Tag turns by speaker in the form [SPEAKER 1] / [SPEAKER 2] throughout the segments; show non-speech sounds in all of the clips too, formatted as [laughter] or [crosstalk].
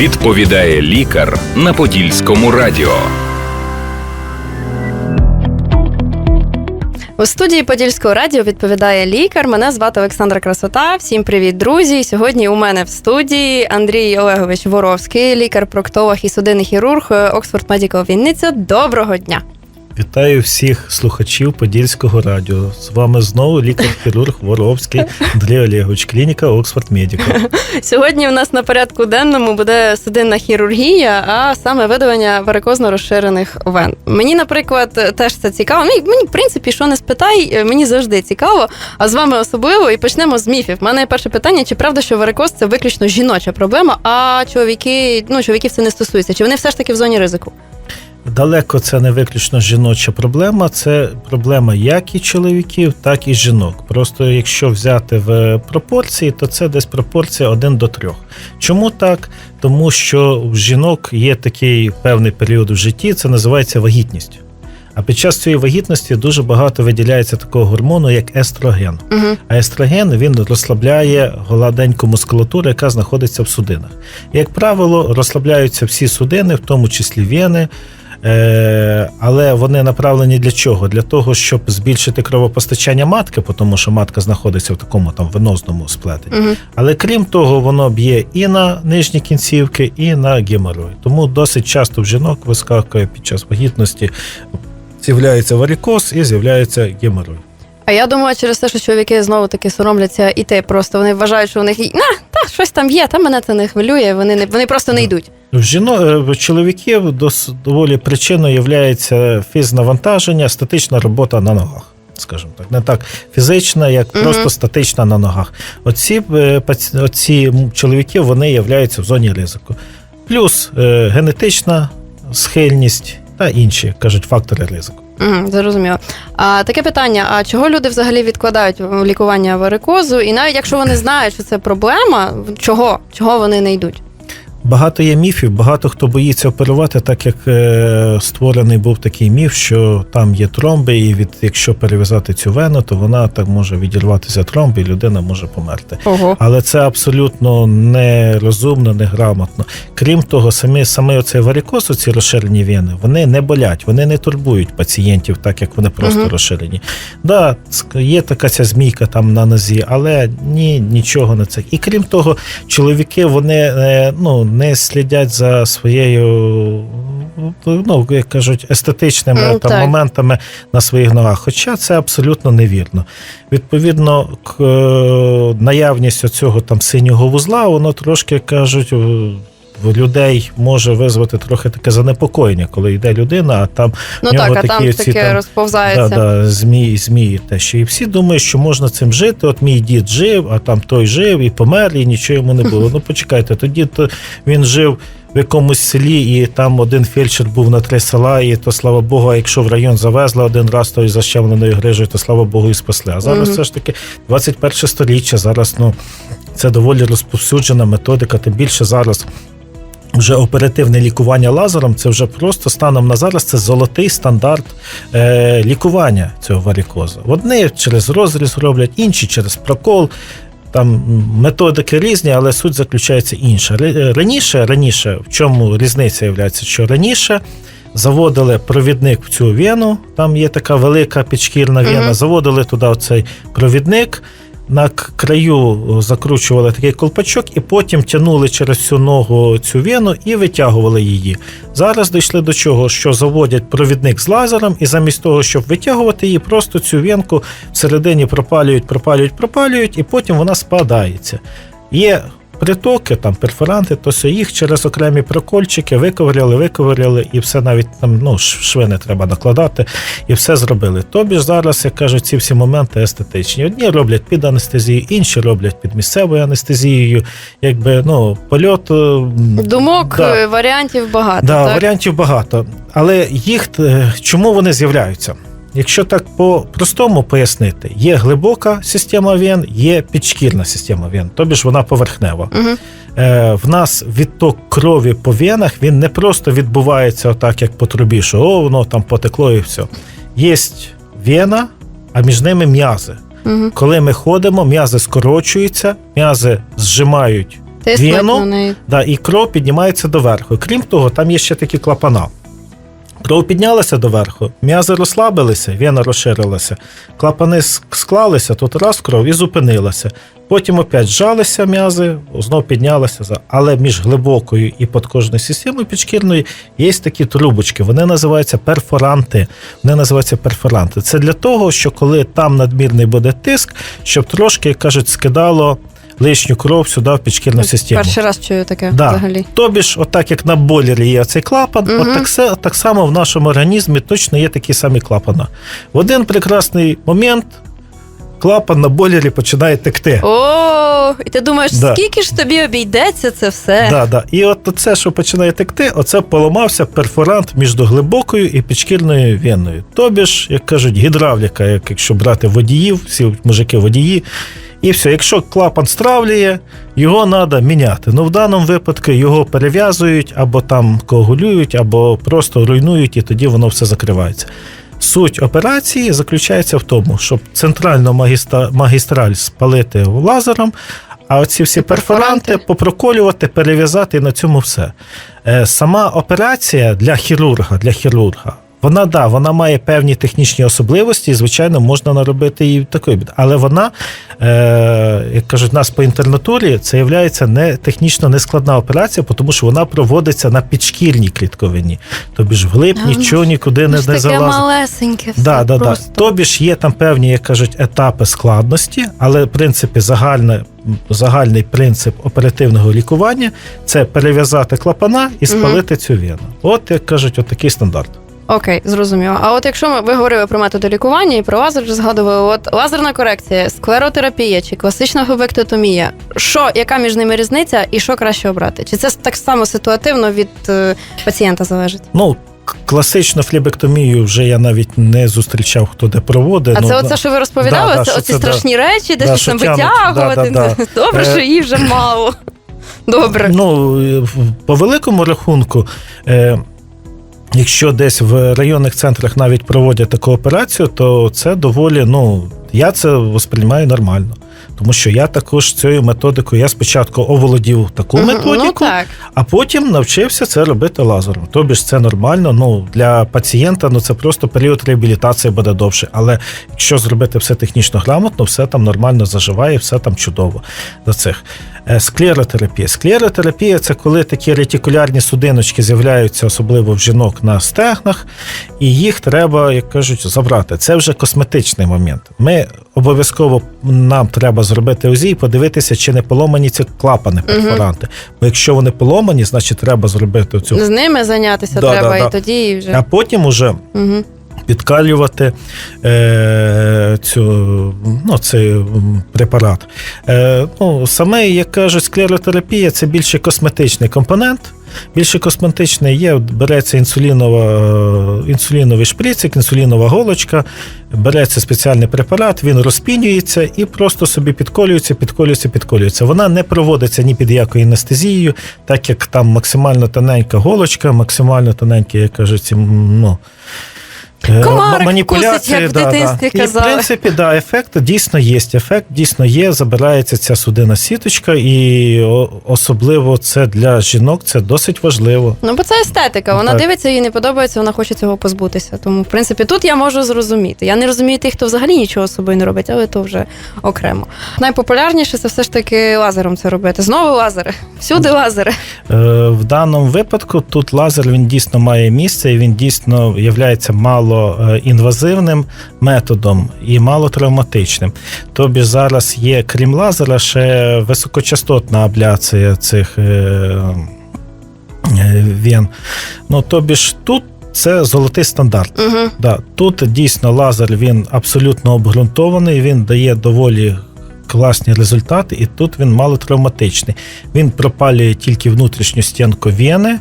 [SPEAKER 1] відповідає лікар на Подільському радіо.
[SPEAKER 2] У студії Подільського радіо відповідає лікар. Мене звати Олександра Красота. Всім привіт, друзі. Сьогодні у мене в студії Андрій Олегович Воровський, лікар-проктолог і судинний хірург Оксфорд Медікал Вінниця. Доброго дня!
[SPEAKER 3] Вітаю всіх слухачів Подільського радіо. З вами знову лікар-хірург Воровський Андрій Олегович, клініка Оксфорд Медіка. [laughs]
[SPEAKER 2] Сьогодні у нас на порядку денному буде судинна хірургія, а саме видалення варикозно розширених вен. Мені, наприклад, теж це цікаво. Мені, мені, в принципі, що не спитай, мені завжди цікаво. А з вами особливо і почнемо з міфів. У мене перше питання: чи правда, що варикоз це виключно жіноча проблема, а чоловіки, ну чоловіків це не стосується? Чи вони все ж таки в зоні ризику?
[SPEAKER 3] Далеко це не виключно жіноча проблема, це проблема як і чоловіків, так і жінок. Просто якщо взяти в пропорції, то це десь пропорція 1 до 3. Чому так? Тому що в жінок є такий певний період в житті, це називається вагітність. А під час цієї вагітності дуже багато виділяється такого гормону, як естроген.
[SPEAKER 2] Угу.
[SPEAKER 3] А естроген він розслабляє гладеньку мускулатуру, яка знаходиться в судинах. Як правило, розслабляються всі судини, в тому числі вени. Е, але вони направлені для чого? Для того, щоб збільшити кровопостачання матки, тому що матка знаходиться в такому там венозному сплетенні.
[SPEAKER 2] Угу.
[SPEAKER 3] Але крім того, воно б'є і на нижні кінцівки, і на геморрой. Тому досить часто в жінок вискакує під час вагітності. З'являється варикоз і з'являється геморрой.
[SPEAKER 2] А я думаю, через те, що чоловіки знову таки соромляться іти. Просто вони вважають, що у них на та щось там є, та мене це не хвилює. Вони не вони просто не йдуть.
[SPEAKER 3] В жінок чоловіків дос- доволі причиною є фізнавантаження, статична робота на ногах. Скажімо так, не так фізична, як
[SPEAKER 2] Мгм.
[SPEAKER 3] просто статична на ногах. Оці, е, паці- оці чоловіки вони являються в зоні ризику. Плюс е, генетична схильність та інші кажуть фактори ризику.
[SPEAKER 2] Угу, зрозуміло. А таке питання: а чого люди взагалі відкладають лікування варикозу? І навіть якщо вони знають, що це проблема, чого? Чого вони не йдуть?
[SPEAKER 3] Багато є міфів, багато хто боїться оперувати, так як е, створений був такий міф, що там є тромби, і від якщо перев'язати цю вену, то вона так може відірватися тромб, і людина може померти.
[SPEAKER 2] Ого.
[SPEAKER 3] Але це абсолютно нерозумно, неграмотно. Крім того, самі саме оцей варикоз, ці розширені вени, вони не болять, вони не турбують пацієнтів, так як вони просто
[SPEAKER 2] Мгм.
[SPEAKER 3] розширені. Да, є така ця змійка там на нозі, але ні, нічого не це. І крім того, чоловіки вони е, ну, не слідять за своєю. Ну, як кажуть, естетичними
[SPEAKER 2] mm,
[SPEAKER 3] там
[SPEAKER 2] так.
[SPEAKER 3] моментами на своїх ногах. Хоча це абсолютно невірно. Відповідно, к, е, наявність оцього там синього вузла, воно трошки кажуть. В- людей може визвати трохи таке занепокоєння, коли йде людина, а там
[SPEAKER 2] Ну
[SPEAKER 3] в нього
[SPEAKER 2] так, а
[SPEAKER 3] такі
[SPEAKER 2] там
[SPEAKER 3] оці
[SPEAKER 2] таке
[SPEAKER 3] там-
[SPEAKER 2] розповзається.
[SPEAKER 3] да, да, змії, змії те, що і всі думають, що можна цим жити. От мій дід жив, а там той жив і помер, і нічого йому не було. [laughs] Ну почекайте, тоді то він жив в якомусь селі, і там один фельдшер був на три села, і то слава Богу, а якщо в район завезли один раз, то і защемленою грижею, то слава Богу, і спасли. А зараз
[SPEAKER 2] Мгм.
[SPEAKER 3] все ж таки 21 сторіччя. Зараз ну це доволі розповсюджена методика, тим більше зараз. Вже оперативне лікування лазером це вже просто станом на зараз це золотий стандарт е, лікування цього варикозу. Одні через розріз роблять, інші через прокол. Там методики різні, але суть заключається інша. Раніше, раніше, в чому різниця є, що раніше заводили провідник в цю вену, там є така велика підшкірна вена,
[SPEAKER 2] Мгм.
[SPEAKER 3] заводили туди оцей провідник. На краю закручували такий колпачок і потім тягнули через цю ногу цю вену і витягували її. Зараз дійшли до чого, що заводять провідник з лазером, і замість того, щоб витягувати її, просто цю венку всередині пропалюють, пропалюють, пропалюють, і потім вона спадається. Є притоки, там перфоранти, то все їх через окремі прокольчики виковиряли, виковиряли, і все навіть там ну, шви не треба накладати, і все зробили. Тобі ж зараз, як кажуть, ці всі моменти естетичні. Одні роблять під анестезією, інші роблять під місцевою анестезією. Якби ну, польот. е,
[SPEAKER 2] Думок,
[SPEAKER 3] да.
[SPEAKER 2] е, варіантів багато.
[SPEAKER 3] Да,
[SPEAKER 2] так?
[SPEAKER 3] варіантів багато. Але їх е, чому вони з'являються? Якщо так по-простому пояснити, є глибока система вен, є підшкірна система вен, тобі ж вона поверхнева.
[SPEAKER 2] Угу.
[SPEAKER 3] Е, в нас відток крові по венах він не просто відбувається отак, як по трубі, що о, воно там потекло і все. Є вена, а між ними м'язи.
[SPEAKER 2] Угу.
[SPEAKER 3] Коли ми ходимо, м'язи скорочуються, м'язи зжимають Вену? Да, і кров піднімається доверху. Крім того, там є ще такі клапана. Кров піднялася доверху, м'язи розслабилися, вена розширилася, клапани склалися, тут раз кров і зупинилася. Потім опять зжалися м'язи, знов піднялися. Але між глибокою і подкожною системою підшкірною є такі трубочки. Вони називаються перфоранти. Вони називаються перфоранти. Це для того, що коли там надмірний буде тиск, щоб трошки, як кажуть, скидало лишню кров сюди в підшкірну систему.
[SPEAKER 2] Перший раз чую таке
[SPEAKER 3] Да.
[SPEAKER 2] взагалі.
[SPEAKER 3] Тобі ж, отак як на бойлері є цей клапан,
[SPEAKER 2] Мгм.
[SPEAKER 3] от так, так само в нашому організмі точно є такі самі клапани. В один прекрасний момент клапан на бойлері починає текти.
[SPEAKER 2] О, і ти думаєш,
[SPEAKER 3] Да.
[SPEAKER 2] скільки ж тобі обійдеться це все?
[SPEAKER 3] Да, да. І от це, що починає текти, оце поламався перфорант між глибокою і підшкірною веною. Тобі ж, як кажуть, гідравліка, як якщо брати водіїв, всі мужики водії. І все, якщо клапан стравлює, його треба міняти. Ну в даному випадку його перев'язують або там коагулюють, або просто руйнують, і тоді воно все закривається. Суть операції заключається в тому, щоб центральну магістраль спалити лазером, а оці всі перфоранти попроколювати, перев'язати і на цьому все. Е, Сама операція для хірурга, для хірурга. Вона да, вона має певні технічні особливості, і, звичайно, можна наробити і такої біди. Але вона, е, як кажуть, нас по інтернатурі, це є не технічно нескладна операція, тому що вона проводиться на підшкірній клітковині. Тобі ж вглиб
[SPEAKER 2] А, ну
[SPEAKER 3] нічого нікуди
[SPEAKER 2] Ну
[SPEAKER 3] не, не залазить.
[SPEAKER 2] малесеньке все
[SPEAKER 3] Да, да, да. Тобі ж є там певні, як кажуть, етапи складності, але в принципі загальне, загальний принцип оперативного лікування це перев'язати клапана і спалити цю вену. От як кажуть, от такий стандарт.
[SPEAKER 2] Окей, зрозуміло. А от якщо ми ви говорили про методи лікування і про лазер вже згадували, от лазерна корекція, склеротерапія чи класична губектотомія, що, яка між ними різниця і що краще обрати? Чи це так само ситуативно від е, пацієнта залежить?
[SPEAKER 3] Ну, класичну флебектомію вже я навіть не зустрічав, хто де проводить.
[SPEAKER 2] А
[SPEAKER 3] ну,
[SPEAKER 2] це оце, що ви розповідали,
[SPEAKER 3] Да,
[SPEAKER 2] це оці
[SPEAKER 3] це, да.
[SPEAKER 2] страшні речі,
[SPEAKER 3] Да,
[SPEAKER 2] щось
[SPEAKER 3] що
[SPEAKER 2] там витягувати.
[SPEAKER 3] да, да,
[SPEAKER 2] Добре,
[SPEAKER 3] Е,
[SPEAKER 2] що її вже мало. [laughs] Добре.
[SPEAKER 3] Ну, е, по великому рахунку, е, якщо десь в районних центрах навіть проводять таку операцію, то це доволі, ну, я це сприймаю нормально. Тому що я також цією методикою, я спочатку оволодів таку методику,
[SPEAKER 2] Ну так.
[SPEAKER 3] а потім навчився це робити лазером. Тобі ж це нормально. Ну для пацієнта ну це просто період реабілітації буде довше. Але якщо зробити все технічно грамотно, все там нормально заживає, все там чудово. До цих Е, склеротерапія. Склеротерапія це коли такі ретикулярні судиночки з'являються, особливо в жінок на стегнах, і їх треба, як кажуть, забрати. Це вже косметичний момент. Ми обов'язково нам треба зробити УЗІ і подивитися, чи не поломані ці клапани перфоранти. Бо якщо вони поломані, значить треба зробити цю.
[SPEAKER 2] З ними зайнятися
[SPEAKER 3] Да,
[SPEAKER 2] треба,
[SPEAKER 3] да, да.
[SPEAKER 2] і тоді вже.
[SPEAKER 3] А потім уже
[SPEAKER 2] Угу.
[SPEAKER 3] Підкалювати е, цю, ну, цей препарат. Е, ну, саме, як кажуть, склеротерапія це більше косметичний компонент. Більше косметичний є, береться інсулінова, інсуліновий шприцик, інсулінова голочка, береться спеціальний препарат, він розпінюється і просто собі підколюється, підколюється, підколюється. Вона не проводиться ні під якою анестезією, так як там максимально тоненька голочка, максимально тоненькі, як кажуть, ну,
[SPEAKER 2] Комарик
[SPEAKER 3] маніпуляції,
[SPEAKER 2] кусить, як в
[SPEAKER 3] да,
[SPEAKER 2] дитинстві
[SPEAKER 3] да. І в принципі, да, ефект дійсно є. Ефект дійсно є. Забирається ця судина сіточка, і особливо це для жінок це досить важливо.
[SPEAKER 2] Ну, бо це естетика. Вона
[SPEAKER 3] Так.
[SPEAKER 2] дивиться, їй не подобається, вона хоче цього позбутися. Тому, в принципі, тут я можу зрозуміти. Я не розумію тих, хто взагалі нічого з собою не робить, але то вже окремо. Найпопулярніше це все ж таки лазером це робити. Знову лазери. Всюди лазери.
[SPEAKER 3] Е, В даному випадку тут лазер він дійсно має місце, і він дійсно є мало е, інвазивним методом і мало травматичним. Тобі зараз є, крім лазера, ще високочастотна абляція цих е, е, вен. Ну, тобі ж тут це золотий стандарт.
[SPEAKER 2] Угу.
[SPEAKER 3] Да, тут дійсно лазер він абсолютно обґрунтований, він дає доволі класні результати, і тут він малотравматичний. Він пропалює тільки внутрішню стінку вени.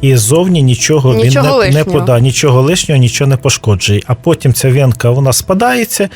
[SPEAKER 3] І ззовні нічого,
[SPEAKER 2] Нічого
[SPEAKER 3] він не, не
[SPEAKER 2] лишнього.
[SPEAKER 3] пода, нічого лишнього, нічого не пошкоджує. А потім ця венка вона спадається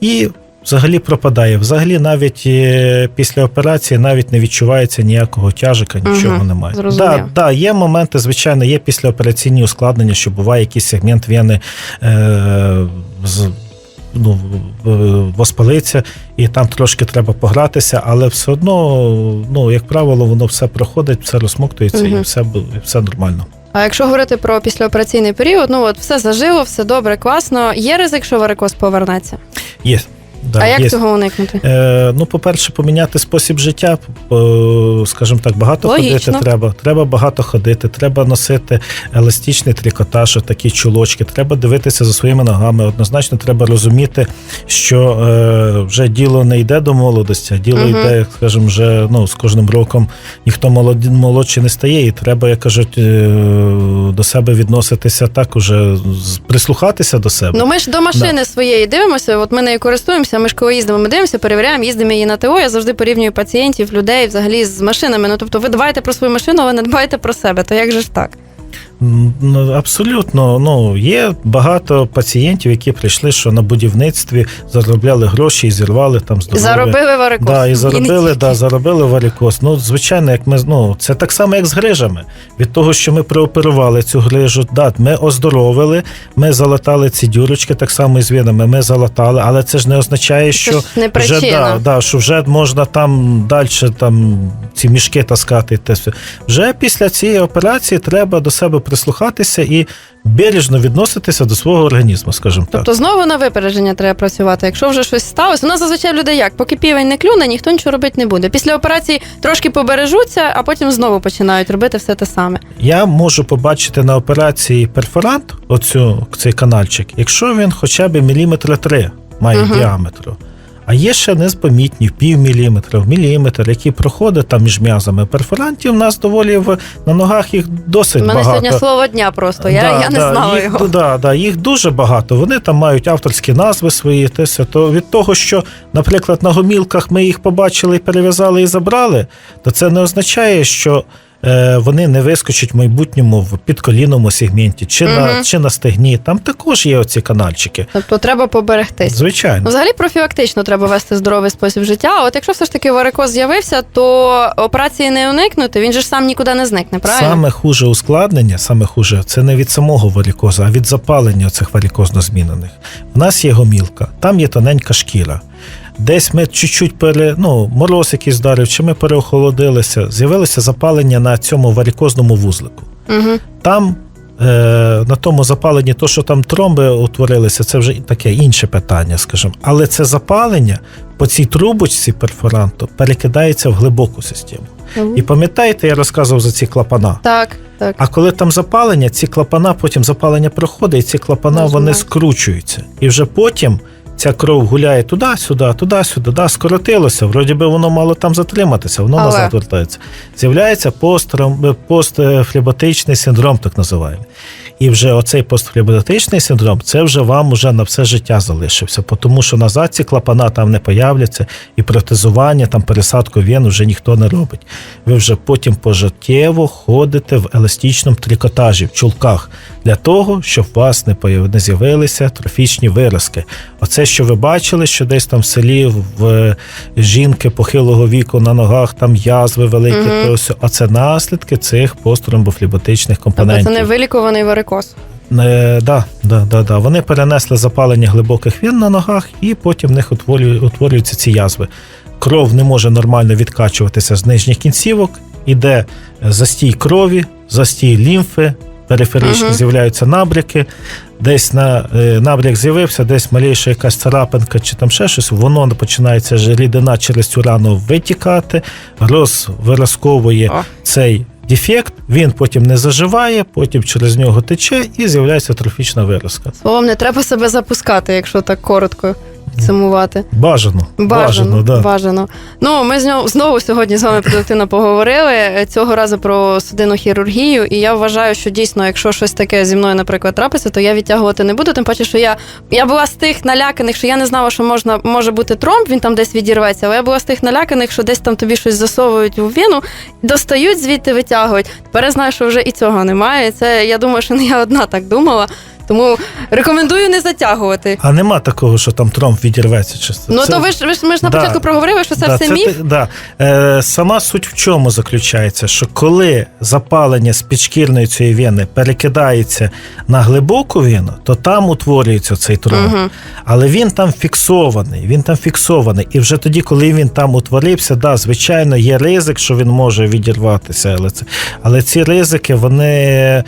[SPEAKER 3] і взагалі пропадає. Взагалі, навіть е, після операції навіть не відчувається ніякого тяжика, нічого
[SPEAKER 2] Мгм,
[SPEAKER 3] немає. Да, да, є моменти, звичайно, є післяопераційні ускладнення, що буває якийсь сегмент вени е, з, ну, в- воспалиться, і там трошки треба погратися, але все одно, ну, як правило, воно все проходить, все розсмоктується і все, і все нормально.
[SPEAKER 2] А якщо говорити про післяопераційний період, ну от все зажило, все добре, класно. Є ризик, що варикоз повернеться.
[SPEAKER 3] Є. Да,
[SPEAKER 2] а як
[SPEAKER 3] є.
[SPEAKER 2] цього уникнути?
[SPEAKER 3] Е, ну, по-перше, поміняти спосіб життя, по- скажімо так, багато
[SPEAKER 2] Логічно.
[SPEAKER 3] ходити треба. Треба багато ходити, треба носити еластичний трикотаж, такі чулочки, треба дивитися за своїми ногами. Однозначно, треба розуміти, що е, вже діло не йде до молодості, а діло
[SPEAKER 2] Мгм.
[SPEAKER 3] йде, скажімо, вже ну, з кожним роком ніхто молоді, молодший не стає, і треба, як кажуть, е, до себе відноситися так, уже з- прислухатися до себе.
[SPEAKER 2] Ну ми ж до машини своєї дивимося. От ми нею користуємося. Ми ж коли їздимо, ми дивимося, перевіряємо, їздимо її на ТО. Я завжди порівнюю пацієнтів, людей взагалі з машинами. Ну тобто, ви дбаєте про свою машину, але не дбаєте про себе. То як же ж так?
[SPEAKER 3] Абсолютно. Ну, є багато пацієнтів, які прийшли, що на будівництві заробляли гроші і зірвали там здоров'я.
[SPEAKER 2] Заробили варикоз.
[SPEAKER 3] Да, і заробили,
[SPEAKER 2] тільки.
[SPEAKER 3] да, заробили варикоз. Ну, звичайно, як ми ну, це так само, як з грижами. Від того, що ми прооперували цю грижу, да, ми оздоровили, ми залатали ці дюрочки, так само і з вінами. Ми залатали, але це ж не означає,
[SPEAKER 2] Це
[SPEAKER 3] що
[SPEAKER 2] ж не
[SPEAKER 3] вже, да, да, що вже можна там далі там, ці мішки таскати. Те все. Вже після цієї операції треба до себе прислухатися і бережно відноситися до свого організму, скажімо так.
[SPEAKER 2] Тобто знову на випередження треба працювати. Якщо вже щось сталося, у нас зазвичай людей як, поки півень не клюне, ніхто нічого робити не буде. Після операції трошки побережуться, а потім знову починають робити все те саме.
[SPEAKER 3] Я можу побачити на операції перфорант, оцю цей канальчик, якщо він хоча б міліметра три має
[SPEAKER 2] Мгм.
[SPEAKER 3] діаметру. А є ще незпомітні в пів міліметра, в міліметр, які проходять там між м'язами. Перфорантів у нас доволі в, на ногах їх досить
[SPEAKER 2] У мене
[SPEAKER 3] багато.
[SPEAKER 2] сьогодні слово дня просто. Я,
[SPEAKER 3] Да,
[SPEAKER 2] я не
[SPEAKER 3] да,
[SPEAKER 2] знала
[SPEAKER 3] їх,
[SPEAKER 2] його.
[SPEAKER 3] Да, да, їх дуже багато. Вони там мають авторські назви свої. Все. то від того, що, наприклад, на гомілках ми їх побачили, перев'язали і забрали, то це не означає, що. Е, Вони не вискочать в майбутньому в підколінному сегменті чи, на, чи на стегні. Там також є оці канальчики.
[SPEAKER 2] Тобто треба поберегтись.
[SPEAKER 3] Звичайно.
[SPEAKER 2] Взагалі профілактично треба вести здоровий спосіб життя. А от якщо все ж таки варикоз з'явився, то операції не уникнути, він же ж сам нікуди не зникне, правильно?
[SPEAKER 3] Саме хуже ускладнення, саме хуже, це не від самого варикозу, а від запалення цих варикозно змінених. В нас є гомілка, там є тоненька шкіра. Десь ми чуть-чуть пере, ну, мороз якийсь вдарив, чи ми переохолодилися, з'явилося запалення на цьому варикозному вузлику.
[SPEAKER 2] Угу.
[SPEAKER 3] Там е, на тому запаленні, то, що там тромби утворилися, це вже таке інше питання, скажімо. Але це запалення по цій трубочці перфоранту перекидається в глибоку систему. І пам'ятаєте, я розказував за ці клапана.
[SPEAKER 2] Так, так.
[SPEAKER 3] А коли там запалення, ці клапана, потім запалення проходить, і ці клапана вони скручуються. І вже потім ця кров гуляє туди-сюди, туди-сюди, да, скоротилося. Вроді би воно мало там затриматися, воно
[SPEAKER 2] Але.
[SPEAKER 3] назад вертається. З'являється постром- постфлеботичний синдром, так називаємо. І вже оцей постфлеботичний синдром, це вже вам уже на все життя залишився, тому що назад ці клапана там не появляться, і протезування, там пересадку вен вже ніхто не робить. Ви вже потім пожиттєво ходите в еластичному трикотажі, в чулках, для того, щоб у вас не не з'явилися трофічні виразки. Оце, що ви бачили, що десь там в селі в е, жінки похилого віку на ногах там язви великі,
[SPEAKER 2] Мгм.
[SPEAKER 3] то все. а це наслідки цих постромбофліботичних
[SPEAKER 2] Тобто
[SPEAKER 3] компонентів.
[SPEAKER 2] це не вилікуваний варикоз.
[SPEAKER 3] Е, да, да, да, да. Вони перенесли запалення глибоких вен на ногах, і потім в них утворюю- утворюються ці язви. Кров не може нормально відкачуватися з нижніх кінцівок, іде застій крові, застій лімфи, периферичні
[SPEAKER 2] Мгм.
[SPEAKER 3] з'являються набряки. Десь на е, набряк з'явився, десь маліша якась царапинка чи там ще щось, воно починається ж рідина через цю рану витікати, розвиразковує
[SPEAKER 2] О.
[SPEAKER 3] цей дефект, він потім не заживає, потім через нього тече і з'являється трофічна виразка.
[SPEAKER 2] Словом, не треба себе запускати, якщо так коротко підсумувати.
[SPEAKER 3] Бажано.
[SPEAKER 2] Бажано,
[SPEAKER 3] да.
[SPEAKER 2] бажано. Ну, ми з нього знову сьогодні з вами продуктивно поговорили. е, Цього разу про судинну хірургію. І я вважаю, що дійсно, якщо щось таке зі мною, наприклад, трапиться, то я відтягувати не буду. Тим паче, що я, я була з тих наляканих, що я не знала, що можна може бути тромб, він там десь відірветься. Але я була з тих наляканих, що десь там тобі щось засовують у вену, достають звідти, витягують. Тепер я знаю, що вже і цього немає. Це я думаю, що не я одна так думала. Тому рекомендую не затягувати.
[SPEAKER 3] А нема такого, що там тромб відірветься. Чи
[SPEAKER 2] Ну
[SPEAKER 3] це-
[SPEAKER 2] то ви ж ви ж ми ж на
[SPEAKER 3] Да.
[SPEAKER 2] початку проговорили, що це
[SPEAKER 3] Да,
[SPEAKER 2] все
[SPEAKER 3] це
[SPEAKER 2] міф.
[SPEAKER 3] да. Е, сама суть в чому заключається, що коли запалення з підшкірної цієї вени перекидається на глибоку вену, то там утворюється цей тромб.
[SPEAKER 2] Мгм.
[SPEAKER 3] Але він там фіксований, він там фіксований. І вже тоді, коли він там утворився, да, звичайно, є ризик, що він може відірватися. Але, це, але ці ризики, вони.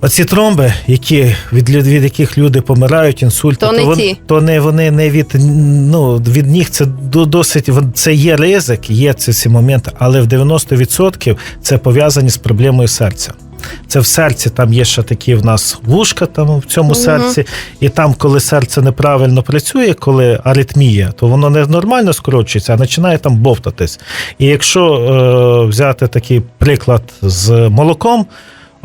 [SPEAKER 3] Оці тромби, які від, від яких люди помирають, інсульти,
[SPEAKER 2] То не
[SPEAKER 3] вони,
[SPEAKER 2] ті.
[SPEAKER 3] то не вони не від ну від них це до- досить це є ризик, є ці, ці моменти, але в 90% це пов'язані з проблемою серця. Це в серці там є ще такі в нас вушка там в цьому
[SPEAKER 2] Мгм.
[SPEAKER 3] серці, і там, коли серце неправильно працює, коли аритмія, то воно не нормально скорочується, а починає там бовтатись. І якщо е, взяти такий приклад з молоком,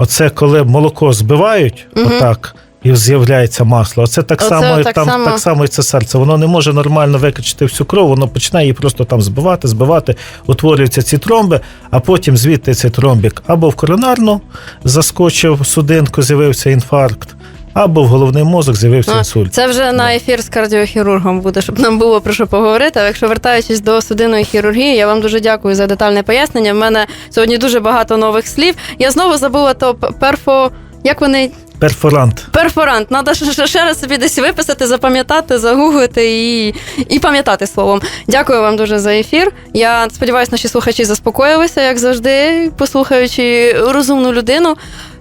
[SPEAKER 3] оце коли молоко збивають,
[SPEAKER 2] Мгм.
[SPEAKER 3] отак. І з'являється масло. Оце так
[SPEAKER 2] Оце
[SPEAKER 3] само,
[SPEAKER 2] так
[SPEAKER 3] там
[SPEAKER 2] само.
[SPEAKER 3] так само і це серце. Воно не може нормально викачати всю кров, воно починає її просто там збивати, збивати, утворюються ці тромби, а потім звідти цей тромбік або в коронарну заскочив судинку, з'явився інфаркт, або в головний мозок з'явився інсульт.
[SPEAKER 2] Це вже на ефір з кардіохірургом буде, щоб нам було про що поговорити. А якщо вертаючись до судинної хірургії, я вам дуже дякую за детальне пояснення. В мене сьогодні дуже багато нових слів. Я знову забула то перфо. Як вони
[SPEAKER 3] Перфорант.
[SPEAKER 2] перфорант? Треба ще раз собі десь виписати, запам'ятати, загуглити і, і пам'ятати словом. Дякую вам дуже за ефір. Я сподіваюся, наші слухачі заспокоїлися, як завжди, послухаючи розумну людину.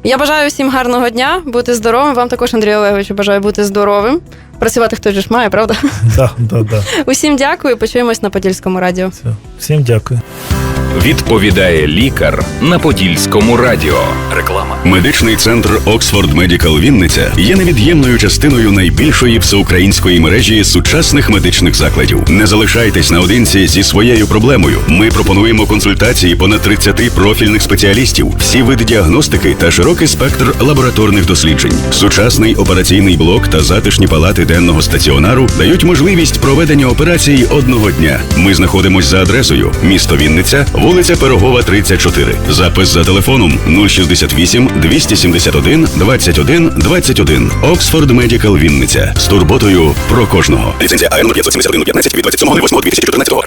[SPEAKER 2] Я бажаю всім гарного дня, бути здоровим. Вам також, Андрій Олегович, бажаю бути здоровим. Працювати хтось ж має, правда?
[SPEAKER 3] Да, да, да.
[SPEAKER 2] Усім дякую. Почуємось на Подільському радіо.
[SPEAKER 3] Все. Всім дякую.
[SPEAKER 1] Відповідає лікар на Подільському радіо. Реклама.
[SPEAKER 4] Медичний центр Оксфорд Медікал Вінниця є невід'ємною частиною найбільшої всеукраїнської мережі сучасних медичних закладів. Не залишайтесь наодинці зі своєю проблемою. Ми пропонуємо консультації понад 30 профільних спеціалістів, всі види діагностики та широкий спектр лабораторних досліджень. Сучасний операційний блок та затишні палати денного стаціонару дають можливість проведення операції одного дня. Ми знаходимося за адресою місто Вінниця, вулиця Пирогова, 34. Запис за телефоном 068 271 21 21. Оксфорд Медікал Вінниця з турботою про кожного. Ліцензія АН 571 15 від 27.08.2014
[SPEAKER 1] Реклама.